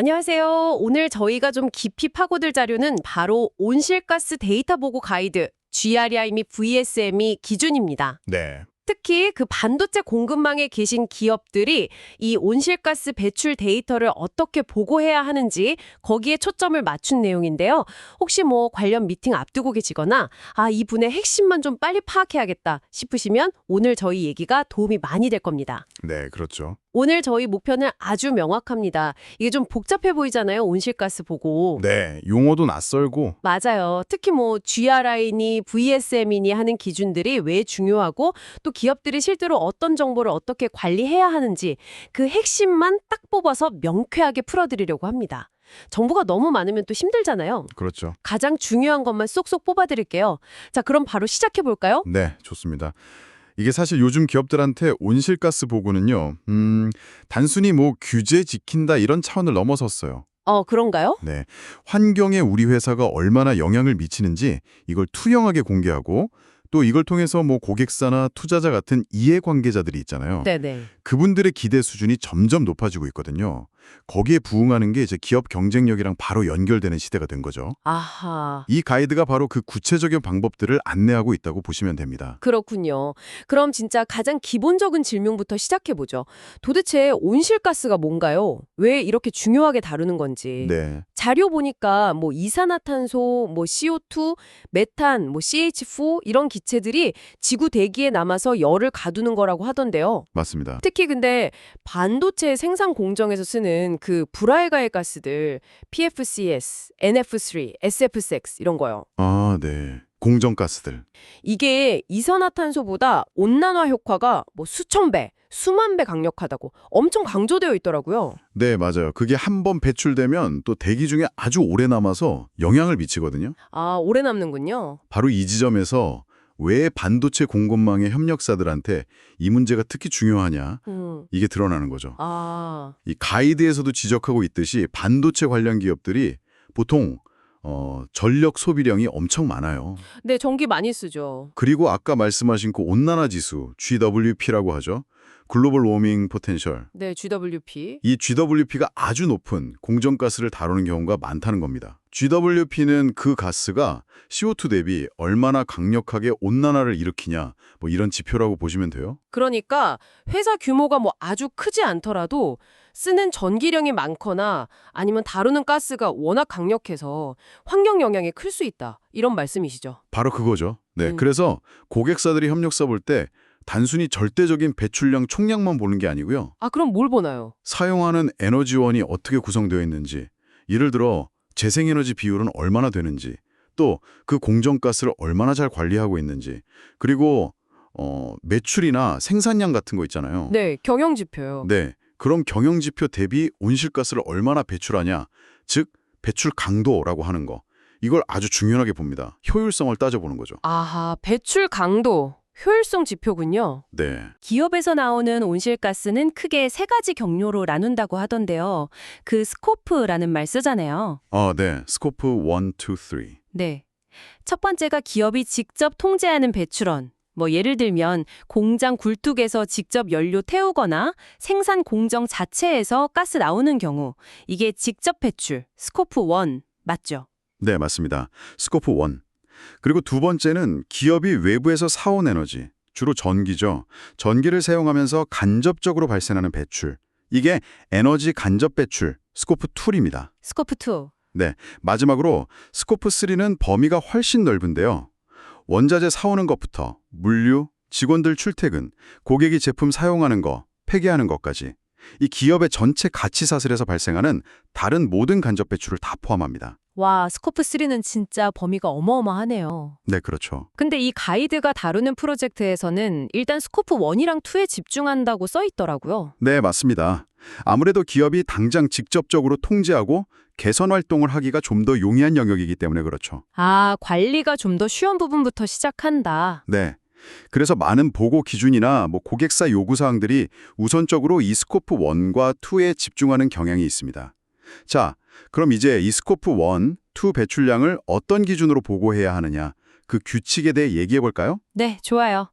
안녕하세요. 오늘 저희가 좀 깊이 파고들 자료는 바로 온실가스 데이터 보고 가이드 GRI 및 VSM이 기준입니다. 네. 특히 그 반도체 공급망에 계신 기업들이 이 온실가스 배출 데이터를 어떻게 보고해야 하는지 거기에 초점을 맞춘 내용인데요. 혹시 뭐 관련 미팅 앞두고 계시거나 아, 이 분의 핵심만 좀 빨리 파악해야겠다 싶으시면 오늘 저희 얘기가 도움이 많이 될 겁니다. 네, 그렇죠. 오늘 저희 목표는 아주 명확합니다. 이게 좀 복잡해 보이잖아요. 온실가스 보고. 네, 용어도 낯설고 맞아요. 특히 뭐 GRI니 VSM이니 하는 기준들이 왜 중요하고 또 기업들이 실제로 어떤 정보를 어떻게 관리해야 하는지 그 핵심만 딱 뽑아서 명쾌하게 풀어드리려고 합니다. 정보가 너무 많으면 또 힘들잖아요. 그렇죠. 가장 중요한 것만 쏙쏙 뽑아드릴게요. 자, 그럼 바로 시작해 볼까요? 네, 좋습니다. 이게 사실 요즘 기업들한테 온실가스 보고는요. 음, 단순히 뭐 규제 지킨다 이런 차원을 넘어섰어요. 어, 그런가요? 네. 환경에 우리 회사가 얼마나 영향을 미치는지 이걸 투명하게 공개하고 또 이걸 통해서 뭐 고객사나 투자자 같은 이해 관계자들이 있잖아요. 네네. 그분들의 기대 수준이 점점 높아지고 있거든요. 거기에 부응하는 게 이제 기업 경쟁력이랑 바로 연결되는 시대가 된 거죠. 아하. 이 가이드가 바로 그 구체적인 방법들을 안내하고 있다고 보시면 됩니다. 그렇군요. 그럼 진짜 가장 기본적인 질문부터 시작해보죠. 도대체 온실가스가 뭔가요? 왜 이렇게 중요하게 다루는 건지. 네. 자료 보니까 뭐 이산화탄소, 뭐 CO2, 메탄, 뭐 CH4 이런 기체들이 지구 대기에 남아서 열을 가두는 거라고 하던데요. 맞습니다. 특히 근데 반도체 생산 공정에서 쓰는 그 불알가의 가스들 PFCS, NF3, SF6 이런 거요. 아, 네. 공정가스들. 이게 이산화탄소보다 온난화 효과가 뭐 수천 배, 수만 배 강력하다고 엄청 강조되어 있더라고요. 네, 맞아요. 그게 한 번 배출되면 또 대기 중에 아주 오래 남아서 영향을 미치거든요. 아, 오래 남는군요. 바로 이 지점에서 왜 반도체 공급망의 협력사들한테 이 문제가 특히 중요하냐 음. 이게 드러나는 거죠. 아, 이 가이드에서도 지적하고 있듯이 반도체 관련 기업들이 보통 어, 전력 소비량이 엄청 많아요. 네, 전기 많이 쓰죠. 그리고 아까 말씀하신 그 온난화 지수 GWP라고 하죠. 글로벌 워밍 포텐셜. 네, GWP. 이 GWP가 아주 높은 공정가스를 다루는 경우가 많다는 겁니다. GWP는 그 가스가 CO2 대비 얼마나 강력하게 온난화를 일으키냐 뭐 이런 지표라고 보시면 돼요. 그러니까 회사 규모가 뭐 아주 크지 않더라도 쓰는 전기량이 많거나 아니면 다루는 가스가 워낙 강력해서 환경 영향이 클 수 있다. 이런 말씀이시죠. 바로 그거죠. 네, 음. 그래서 고객사들이 협력사 볼 때 단순히 절대적인 배출량 총량만 보는 게 아니고요. 아, 그럼 뭘 보나요? 사용하는 에너지원이 어떻게 구성되어 있는지, 예를 들어 재생에너지 비율은 얼마나 되는지, 또 그 공정가스를 얼마나 잘 관리하고 있는지, 그리고 어, 매출이나 생산량 같은 거 있잖아요. 네, 경영 지표요. 네, 그럼 경영지표 대비 온실가스를 얼마나 배출하냐, 즉 배출 강도라고 하는 거. 이걸 아주 중요하게 봅니다. 효율성을 따져보는 거죠. 아하, 배출 강도, 효율성 지표군요. 네, 기업에서 나오는 온실가스는 크게 세 가지 경로로 나눈다고 하던데요. 그 스코프라는 말 쓰잖아요. 아, 네, 스코프 1, 2, 3. 네. 첫 번째가 기업이 직접 통제하는 배출원. 뭐 예를 들면 공장 굴뚝에서 직접 연료 태우거나 생산 공정 자체에서 가스 나오는 경우 이게 직접 배출, 스코프 1 맞죠? 네, 맞습니다. 스코프 1. 그리고 두 번째는 기업이 외부에서 사온 에너지, 주로 전기죠. 전기를 사용하면서 간접적으로 발생하는 배출. 이게 에너지 간접 배출, 스코프 2입니다. 스코프 2. 마지막으로 스코프 3는 범위가 훨씬 넓은데요. 원자재 사오는 것부터 물류, 직원들 출퇴근, 고객이 제품 사용하는 거, 폐기하는 것까지 이 기업의 전체 가치 사슬에서 발생하는 다른 모든 간접 배출을 다 포함합니다. 와, 스코프 3는 진짜 범위가 어마어마하네요. 네, 그렇죠. 근데 이 가이드가 다루는 프로젝트에서는 일단 스코프 1이랑 2에 집중한다고 써 있더라고요. 네, 맞습니다. 아무래도 기업이 당장 직접적으로 통제하고 개선 활동을 하기가 좀 더 용이한 영역이기 때문에 그렇죠. 아, 관리가 좀 더 쉬운 부분부터 시작한다. 네. 그래서 많은 보고 기준이나 뭐 고객사 요구 사항들이 우선적으로 이 스코프 1과 2에 집중하는 경향이 있습니다. 자, 그럼 이제 이 스코프 1, 2 배출량을 어떤 기준으로 보고해야 하느냐, 그 규칙에 대해 얘기해 볼까요? 네, 좋아요.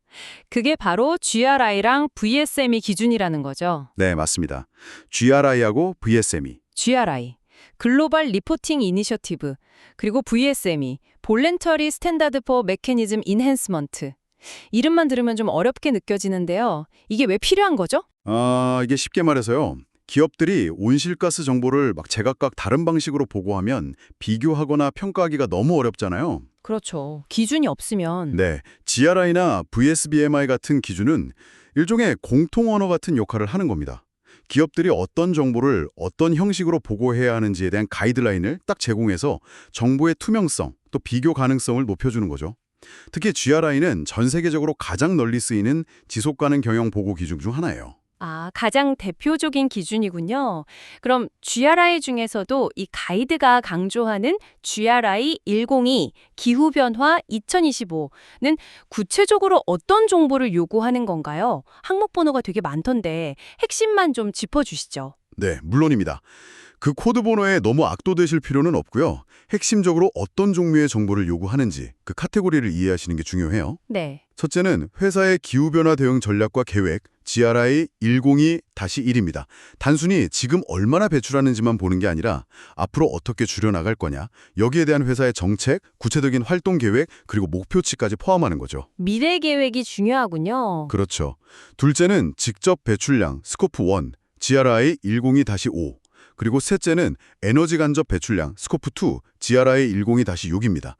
그게 바로 GRI랑 VSM이 기준이라는 거죠. 네, 맞습니다. GRI하고 VSM이 GRI, 글로벌 리포팅 이니셔티브, 그리고 VSME, 볼렌터리 스탠다드 포 메커니즘 인핸스먼트. 이름만 들으면 좀 어렵게 느껴지는데요. 이게 왜 필요한 거죠? 아, 이게 쉽게 말해서요. 기업들이 온실가스 정보를 막 제각각 다른 방식으로 보고하면 비교하거나 평가하기가 너무 어렵잖아요. 그렇죠. 기준이 없으면 네, GRI나 VSBMI 같은 기준은 일종의 공통 언어 같은 역할을 하는 겁니다. 기업들이 어떤 정보를 어떤 형식으로 보고해야 하는지에 대한 가이드라인을 딱 제공해서 정보의 투명성, 또 비교 가능성을 높여주는 거죠. 특히 GRI는 전 세계적으로 가장 널리 쓰이는 지속가능 경영 보고 기준 중 하나예요. 아, 가장 대표적인 기준이군요. 그럼 GRI 중에서도 이 가이드가 강조하는 GRI 102 기후변화 2025는 구체적으로 어떤 정보를 요구하는 건가요? 항목 번호가 되게 많던데 핵심만 좀 짚어주시죠. 네, 물론입니다. 그 코드 번호에 너무 악도되실 필요는 없고요. 핵심적으로 어떤 종류의 정보를 요구하는지 그 카테고리를 이해하시는 게 중요해요. 네. 첫째는 회사의 기후변화 대응 전략과 계획, GRI 102-1입니다. 단순히 지금 얼마나 배출하는지만 보는 게 아니라 앞으로 어떻게 줄여나갈 거냐, 여기에 대한 회사의 정책, 구체적인 활동 계획, 그리고 목표치까지 포함하는 거죠. 미래 계획이 중요하군요. 그렇죠. 둘째는 직접 배출량, 스코프 1, GRI 102-5. 그리고 셋째는 에너지 간접 배출량, 스코프 2, GRI 102-6입니다.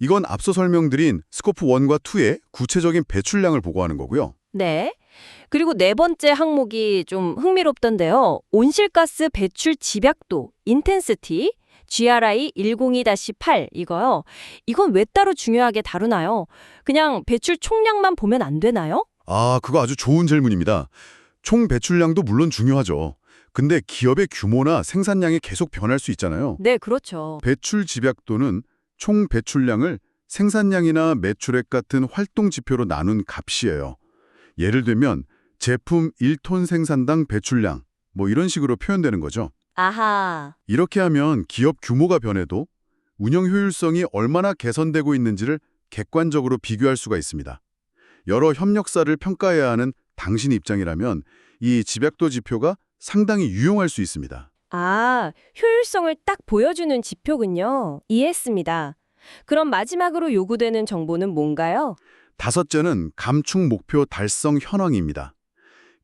이건 앞서 설명드린 스코프 1과 2의 구체적인 배출량을 보고하는 거고요. 네. 그리고 네 번째 항목이 좀 흥미롭던데요. 온실가스 배출 집약도, 인텐시티, GRI 102-8 이거요. 이건 왜 따로 중요하게 다루나요? 그냥 배출 총량만 보면 안 되나요? 아, 그거 아주 좋은 질문입니다. 총 배출량도 물론 중요하죠. 근데 기업의 규모나 생산량이 계속 변할 수 있잖아요. 네, 그렇죠. 배출 집약도는 총 배출량을 생산량이나 매출액 같은 활동 지표로 나눈 값이에요. 예를 들면 제품 1톤 생산당 배출량 뭐 이런 식으로 표현되는 거죠. 아하. 이렇게 하면 기업 규모가 변해도 운영 효율성이 얼마나 개선되고 있는지를 객관적으로 비교할 수가 있습니다. 여러 협력사를 평가해야 하는 당신 입장이라면 이 집약도 지표가 상당히 유용할 수 있습니다. 아, 효율성을 딱 보여주는 지표군요. 이해했습니다. 그럼 마지막으로 요구되는 정보는 뭔가요? 다섯째는 감축 목표 달성 현황입니다.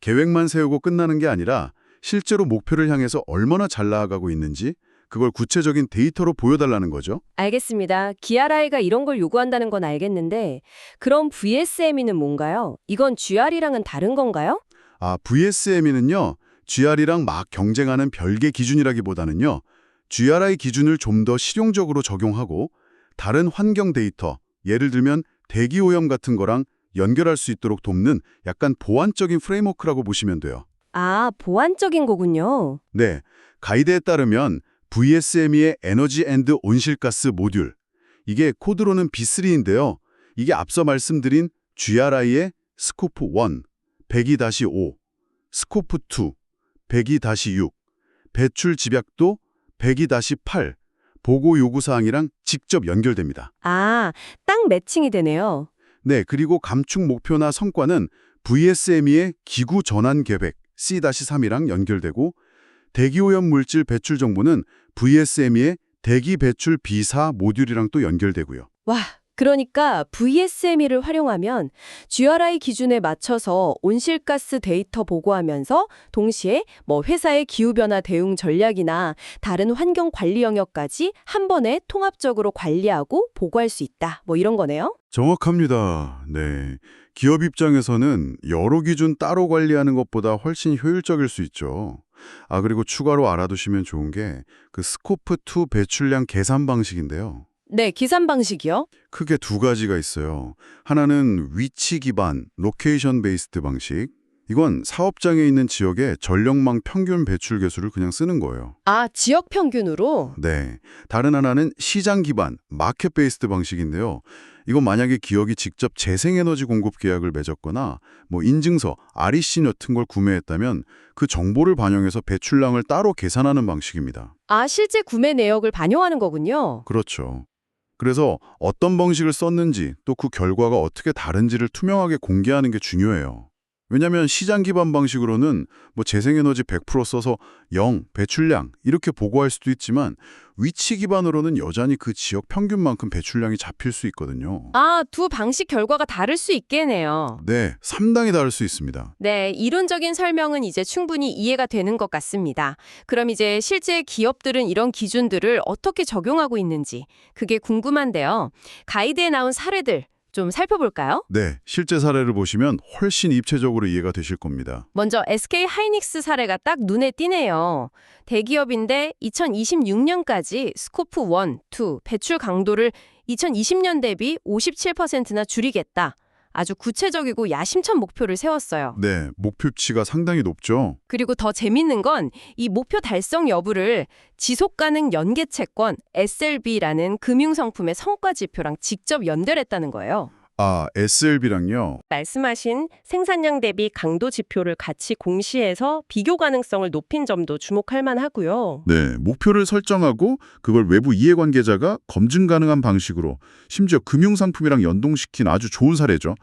계획만 세우고 끝나는 게 아니라 실제로 목표를 향해서 얼마나 잘 나아가고 있는지 그걸 구체적인 데이터로 보여달라는 거죠. 알겠습니다. 기아라이가 이런 걸 요구한다는 건 알겠는데 그럼 VSME는 뭔가요? 이건 GR이랑은 다른 건가요? 아, VSME는요. GR이랑 막 경쟁하는 별개 기준이라기보다는요. GRI 기준을 좀 더 실용적으로 적용하고 다른 환경 데이터, 예를 들면 대기 오염 같은 거랑 연결할 수 있도록 돕는 약간 보완적인 프레임워크라고 보시면 돼요. 아, 보완적인 거군요. 네, 가이드에 따르면 VSME의 에너지 앤드 온실가스 모듈, 이게 코드로는 B3인데요. 이게 앞서 말씀드린 GRI의 스코프 1, 102-5, 스코프 2, 102-6, 배출 집약도 102-8, 보고 요구사항이랑 직접 연결됩니다. 아, 딱 매칭이 되네요. 네, 그리고 감축 목표나 성과는 VSME의 기구 전환 계획 C-3이랑 연결되고 대기오염 물질 배출 정보는 VSME의 대기 배출 비사 모듈이랑 또 연결되고요. 와, 그러니까 VSME를 활용하면 GRI 기준에 맞춰서 온실가스 데이터 보고하면서 동시에 뭐 회사의 기후변화 대응 전략이나 다른 환경 관리 영역까지 한 번에 통합적으로 관리하고 보고할 수 있다. 뭐 이런 거네요. 정확합니다. 네. 기업 입장에서는 여러 기준 따로 관리하는 것보다 훨씬 효율적일 수 있죠. 아, 그리고 추가로 알아두시면 좋은 게 그 스코프 2 배출량 계산 방식인데요. 네, 기산 방식이요. 크게 두 가지가 있어요. 하나는 위치 기반, 로케이션 베이스드 방식. 이건 사업장에 있는 지역의 전력망 평균 배출 개수를 그냥 쓰는 거예요. 아, 지역 평균으로? 네. 다른 하나는 시장 기반, 마켓 베이스드 방식인데요. 이건 만약에 기업이 직접 재생에너지 공급 계약을 맺었거나 뭐 인증서, REC 같은 걸 구매했다면 그 정보를 반영해서 배출량을 따로 계산하는 방식입니다. 아, 실제 구매 내역을 반영하는 거군요. 그렇죠. 그래서 어떤 방식을 썼는지 또 그 결과가 어떻게 다른지를 투명하게 공개하는 게 중요해요. 왜냐하면 시장 기반 방식으로는 뭐 재생에너지 100% 써서 0, 배출량 이렇게 보고할 수도 있지만 위치 기반으로는 여전히 그 지역 평균만큼 배출량이 잡힐 수 있거든요. 아, 두 방식 결과가 다를 수 있겠네요. 네, 3당이 다를 수 있습니다. 네, 이론적인 설명은 이제 충분히 이해가 되는 것 같습니다. 그럼 이제 실제 기업들은 이런 기준들을 어떻게 적용하고 있는지 그게 궁금한데요. 가이드에 나온 사례들 좀 살펴볼까요? 네, 실제 사례를 보시면 훨씬 입체적으로 이해가 되실 겁니다. 먼저 SK 하이닉스 사례가 딱 눈에 띄네요. 대기업인데 2026년까지 스코프 1, 2 배출 강도를 2020년 대비 57%나 줄이겠다. 아주 구체적이고 야심찬 목표를 세웠어요. 네, 목표치가 상당히 높죠. 그리고 더 재밌는 건 이 목표 달성 여부를 지속가능 연계 채권 SLB라는 금융상품의 성과 지표랑 직접 연결했다는 거예요. 아, SLB랑요. 말씀하신 생산량 대비 강도 지표를 같이 공시해서 비교 가능성을 높인 점도 주목할 만하고요. 네, 목표를 설정하고 그걸 외부 이해관계자가 검증 가능한 방식으로 심지어 금융상품이랑 연동시킨 아주 좋은 사례죠.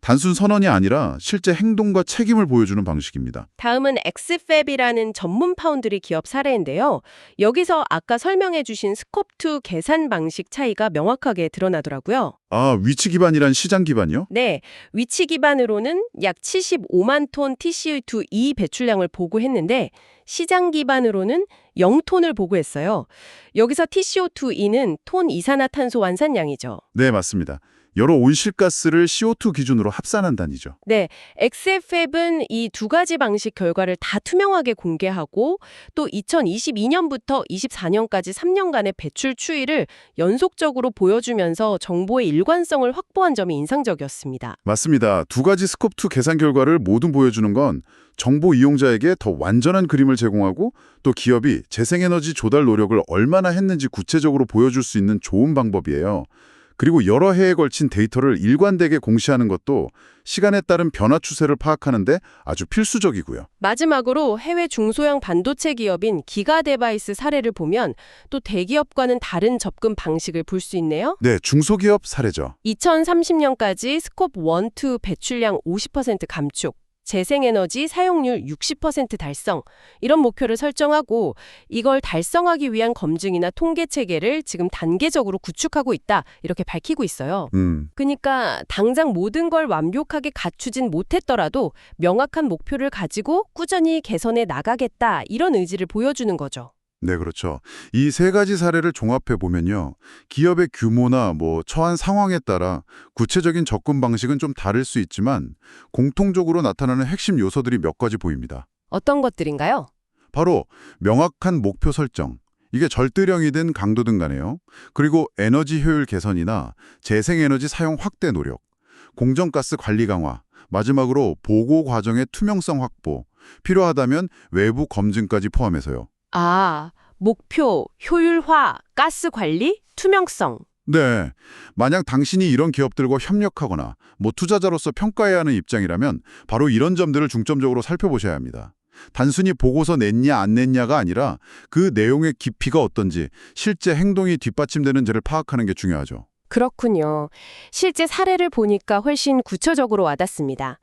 단순 선언이 아니라 실제 행동과 책임을 보여주는 방식입니다. 다음은 엑스팹이라는 전문 파운드리 기업 사례인데요. 여기서 아까 설명해 주신 스콥2 계산 방식 차이가 명확하게 드러나더라고요. 아, 위치 기반이란 시장 기반이요? 네, 위치 기반으로는 약 75만 톤 TCU2E 배출량을 보고했는데 시장 기반으로는 0톤을 보고했어요. 여기서 TCO2E는 톤 이산화탄소 완산량이죠. 네, 맞습니다. 여러 온실가스를 CO2 기준으로 합산한다니죠. 네, XF앱은 이 두 가지 방식 결과를 다 투명하게 공개하고 또 2022년부터 24년까지 3년간의 배출 추이를 연속적으로 보여주면서 정보의 일관성을 확보한 점이 인상적이었습니다. 맞습니다. 두 가지 스콥2 계산 결과를 모두 보여주는 건 정보 이용자에게 더 완전한 그림을 제공하고 또 기업이 재생에너지 조달 노력을 얼마나 했는지 구체적으로 보여줄 수 있는 좋은 방법이에요. 그리고 여러 해에 걸친 데이터를 일관되게 공시하는 것도 시간에 따른 변화 추세를 파악하는 데 아주 필수적이고요. 마지막으로 해외 중소형 반도체 기업인 기가 데바이스 사례를 보면 또 대기업과는 다른 접근 방식을 볼 수 있네요. 네, 중소기업 사례죠. 2030년까지 스콥 1, 2 배출량 50% 감축, 재생에너지 사용률 60% 달성 이런 목표를 설정하고 이걸 달성하기 위한 검증이나 통계 체계를 지금 단계적으로 구축하고 있다 이렇게 밝히고 있어요. 음, 그러니까 당장 모든 걸 완벽하게 갖추진 못했더라도 명확한 목표를 가지고 꾸준히 개선해 나가겠다 이런 의지를 보여주는 거죠. 네, 그렇죠. 이 세 가지 사례를 종합해 보면요. 기업의 규모나 뭐 처한 상황에 따라 구체적인 접근 방식은 좀 다를 수 있지만 공통적으로 나타나는 핵심 요소들이 몇 가지 보입니다. 어떤 것들인가요? 바로 명확한 목표 설정. 이게 절대령이든 강도든 간에요. 그리고 에너지 효율 개선이나 재생에너지 사용 확대 노력, 공정가스 관리 강화, 마지막으로 보고 과정의 투명성 확보, 필요하다면 외부 검증까지 포함해서요. 아, 목표, 효율화, 가스 관리, 투명성. 네. 만약 당신이 이런 기업들과 협력하거나 뭐 투자자로서 평가해야 하는 입장이라면 바로 이런 점들을 중점적으로 살펴보셔야 합니다. 단순히 보고서 냈냐 안 냈냐가 아니라 그 내용의 깊이가 어떤지 실제 행동이 뒷받침되는지를 파악하는 게 중요하죠. 그렇군요. 실제 사례를 보니까 훨씬 구체적으로 와닿습니다.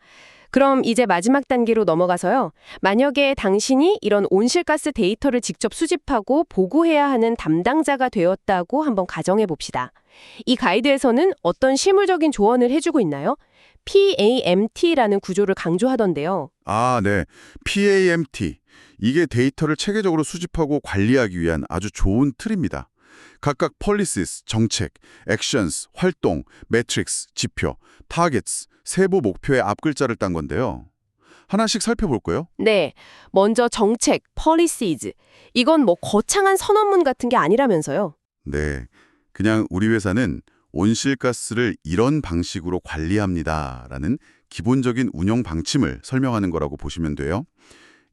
그럼 이제 마지막 단계로 넘어가서요. 만약에 당신이 이런 온실가스 데이터를 직접 수집하고 보고해야 하는 담당자가 되었다고 한번 가정해 봅시다. 이 가이드에서는 어떤 실무적인 조언을 해주고 있나요? PAMT라는 구조를 강조하던데요. 아, 네. PAMT. 이게 데이터를 체계적으로 수집하고 관리하기 위한 아주 좋은 틀입니다. 각각 policies, 정책, actions, 활동, metrics, 지표, targets, 세부 목표의 앞글자를 딴 건데요. 하나씩 살펴볼까요? 네. 먼저 정책, policies. 이건 뭐 거창한 선언문 같은 게 아니라면서요. 네. 그냥 우리 회사는 온실가스를 이런 방식으로 관리합니다라는 기본적인 운영 방침을 설명하는 거라고 보시면 돼요.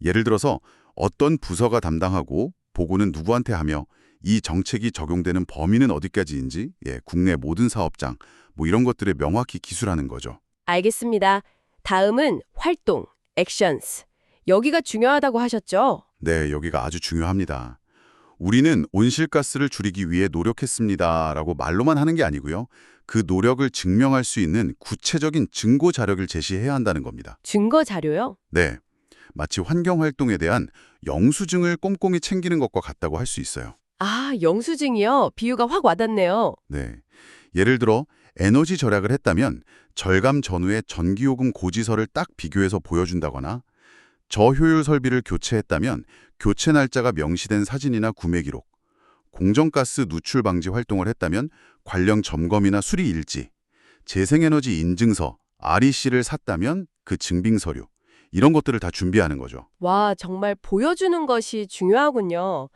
예를 들어서 어떤 부서가 담당하고 보고는 누구한테 하며 이 정책이 적용되는 범위는 어디까지인지 예, 국내 모든 사업장 뭐 이런 것들을 명확히 기술하는 거죠. 알겠습니다. 다음은 활동, actions. 여기가 중요하다고 하셨죠? 네, 여기가 아주 중요합니다. 우리는 온실가스를 줄이기 위해 노력했습니다 라고 말로만 하는 게 아니고요. 그 노력을 증명할 수 있는 구체적인 증거 자료를 제시해야 한다는 겁니다. 증거 자료요? 네. 마치 환경 활동에 대한 영수증을 꼼꼼히 챙기는 것과 같다고 할 수 있어요. 아, 영수증이요? 비유가 확 와닿네요. 네. 예를 들어 에너지 절약을 했다면 절감 전후의 전기요금 고지서를 딱 비교해서 보여준다거나 저효율 설비를 교체했다면 교체 날짜가 명시된 사진이나 구매 기록, 공정가스 누출 방지 활동을 했다면 관련 점검이나 수리 일지, 재생에너지 인증서, REC를 샀다면 그 증빙 서류, 이런 것들을 다 준비하는 거죠. 와, 정말 보여주는 것이 중요하군요.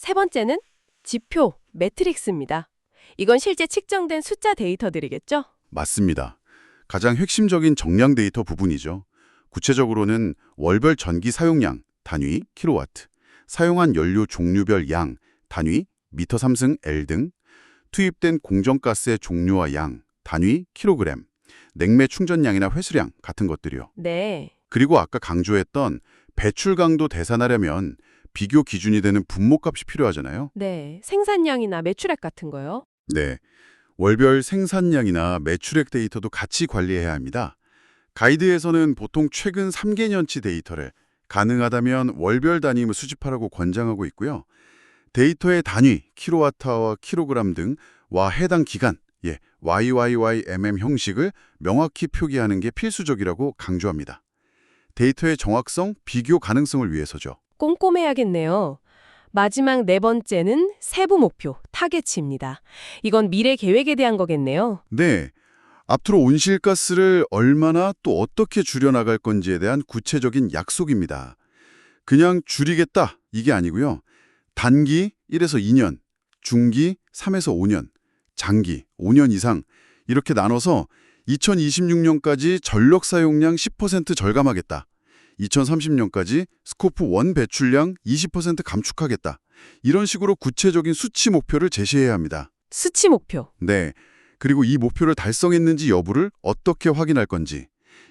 세 번째는 지표, 매트릭스입니다. 이건 실제 측정된 숫자 데이터들이겠죠? 맞습니다. 가장 핵심적인 정량 데이터 부분이죠. 구체적으로는 월별 전기 사용량, 단위 킬로와트, 사용한 연료 종류별 양, 단위 미터 3승 L 등, 투입된 공정가스의 종류와 양, 단위 킬로그램, 냉매 충전량이나 회수량 같은 것들이요. 네. 그리고 아까 강조했던 배출 강도 계산하려면 비교 기준이 되는 분모값이 필요하잖아요. 네. 생산량이나 매출액 같은 거요? 네. 월별 생산량이나 매출액 데이터도 같이 관리해야 합니다. 가이드에서는 보통 최근 3개년치 데이터를 가능하다면 월별 단위로 수집하라고 권장하고 있고요. 데이터의 단위, 킬로와트와 킬로그램 등 와 해당 기간, 예, YYYMM 형식을 명확히 표기하는 게 필수적이라고 강조합니다. 데이터의 정확성, 비교 가능성을 위해서죠. 꼼꼼해야겠네요. 마지막 네 번째는 세부 목표, 타겟치입니다. 이건 미래 계획에 대한 거겠네요. 네. 앞으로 온실가스를 얼마나 또 어떻게 줄여나갈 건지에 대한 구체적인 약속입니다. 그냥 줄이겠다 이게 아니고요. 단기 1에서 2년, 중기 3에서 5년, 장기 5년 이상 이렇게 나눠서 2026년까지 전력 사용량 10% 절감하겠다. 2030년까지 스코프 1 배출량 20% 감축하겠다. 이런 식으로 구체적인 수치 목표를 제시해야 합니다. 수치 목표. 네. 그리고 이 목표를 달성했는지 여부를 어떻게 확인할 건지.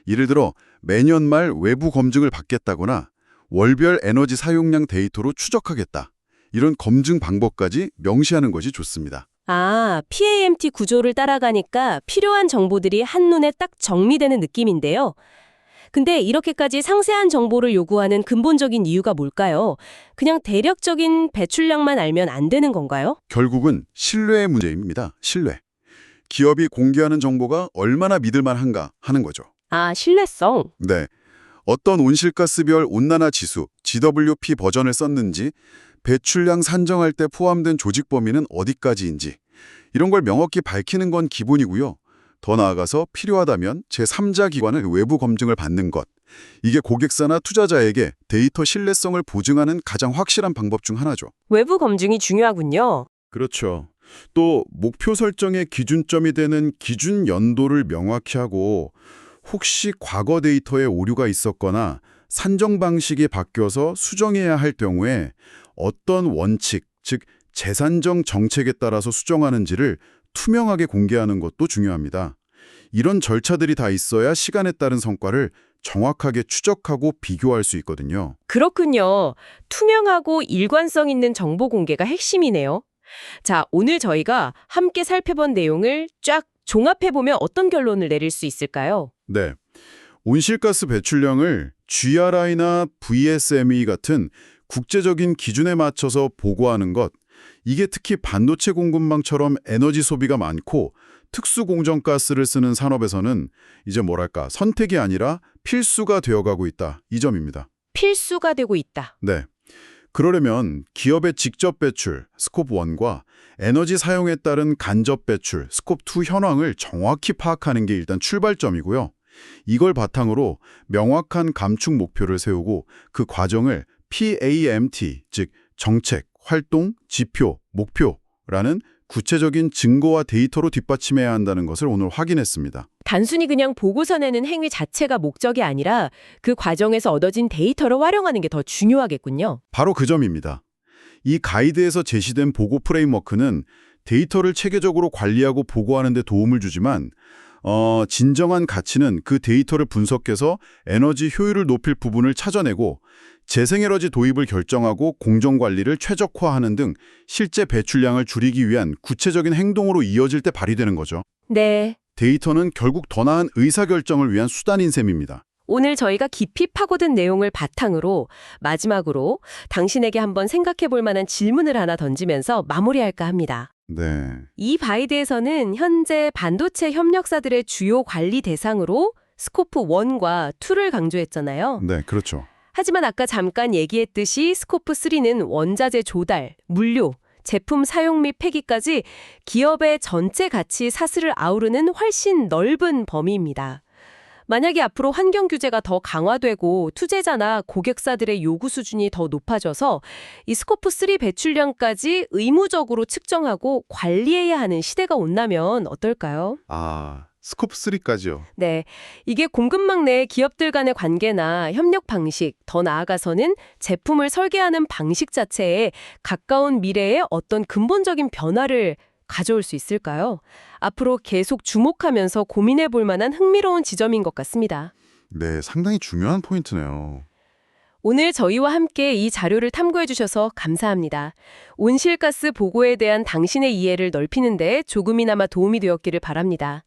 예를 들어 매년 말 외부 검증을 받겠다거나 월별 에너지 사용량 데이터로 추적하겠다. 이런 검증 방법까지 명시하는 것이 좋습니다. 아, PAMT 구조를 따라가니까 필요한 정보들이 한눈에 딱 정리되는 느낌인데요. 근데 이렇게까지 상세한 정보를 요구하는 근본적인 이유가 뭘까요? 그냥 대략적인 배출량만 알면 안 되는 건가요? 결국은 신뢰의 문제입니다. 신뢰. 기업이 공개하는 정보가 얼마나 믿을만한가 하는 거죠. 아, 신뢰성. 네. 어떤 온실가스별 온난화 지수, GWP 버전을 썼는지, 배출량 산정할 때 포함된 조직 범위는 어디까지인지, 이런 걸 명확히 밝히는 건 기본이고요. 더 나아가서 필요하다면 제3자 기관의 외부 검증을 받는 것. 이게 고객사나 투자자에게 데이터 신뢰성을 보증하는 가장 확실한 방법 중 하나죠. 외부 검증이 중요하군요. 그렇죠. 또 목표 설정의 기준점이 되는 기준 연도를 명확히 하고 혹시 과거 데이터에 오류가 있었거나 산정 방식이 바뀌어서 수정해야 할 경우에 어떤 원칙, 즉 재산정 정책에 따라서 수정하는지를 투명하게 공개하는 것도 중요합니다. 이런 절차들이 다 있어야 시간에 따른 성과를 정확하게 추적하고 비교할 수 있거든요. 그렇군요. 투명하고 일관성 있는 정보 공개가 핵심이네요. 자, 오늘 저희가 함께 살펴본 내용을 쫙 종합해보면 어떤 결론을 내릴 수 있을까요? 네. 온실가스 배출량을 GRI나 VSME 같은 국제적인 기준에 맞춰서 보고하는 것, 이게 특히 반도체 공급망처럼 에너지 소비가 많고 특수 공정가스를 쓰는 산업에서는 이제 뭐랄까 선택이 아니라 필수가 되어가고 있다. 이 점입니다. 필수가 되고 있다. 네. 그러려면 기업의 직접 배출, 스콥 1과 에너지 사용에 따른 간접 배출, 스콥 2 현황을 정확히 파악하는 게 일단 출발점이고요. 이걸 바탕으로 명확한 감축 목표를 세우고 그 과정을 PAMT, 즉 정책, 활동, 지표, 목표라는 구체적인 증거와 데이터로 뒷받침해야 한다는 것을 오늘 확인했습니다. 단순히 그냥 보고서 내는 행위 자체가 목적이 아니라 그 과정에서 얻어진 데이터를 활용하는 게 더 중요하겠군요. 바로 그 점입니다. 이 가이드에서 제시된 보고 프레임워크는 데이터를 체계적으로 관리하고 보고하는 데 도움을 주지만 어, 진정한 가치는 그 데이터를 분석해서 에너지 효율을 높일 부분을 찾아내고 재생에너지 도입을 결정하고 공정 관리를 최적화하는 등 실제 배출량을 줄이기 위한 구체적인 행동으로 이어질 때 발휘되는 거죠. 네. 데이터는 결국 더 나은 의사결정을 위한 수단인 셈입니다. 오늘 저희가 깊이 파고든 내용을 바탕으로 마지막으로 당신에게 한번 생각해 볼 만한 질문을 하나 던지면서 마무리할까 합니다. 네. 이 바이드에서는 현재 반도체 협력사들의 주요 관리 대상으로 스코프 1과 2를 강조했잖아요. 네, 그렇죠. 하지만 아까 잠깐 얘기했듯이 스코프 3는 원자재 조달, 물류, 제품 사용 및 폐기까지 기업의 전체 가치 사슬을 아우르는 훨씬 넓은 범위입니다. 만약에 앞으로 환경 규제가 더 강화되고 투자자나 고객사들의 요구 수준이 더 높아져서 이 스코프 3 배출량까지 의무적으로 측정하고 관리해야 하는 시대가 온다면 어떨까요? 아, 스코프 3까지요. 네. 이게 공급망 내 기업들 간의 관계나 협력 방식, 더 나아가서는 제품을 설계하는 방식 자체에 가까운 미래에 어떤 근본적인 변화를 가져올 수 있을까요? 앞으로 계속 주목하면서 고민해 볼 만한 흥미로운 지점인 것 같습니다. 네, 상당히 중요한 포인트네요. 오늘 저희와 함께 이 자료를 탐구해 주셔서 감사합니다. 온실가스 보고에 대한 당신의 이해를 넓히는 데 조금이나마 도움이 되었기를 바랍니다.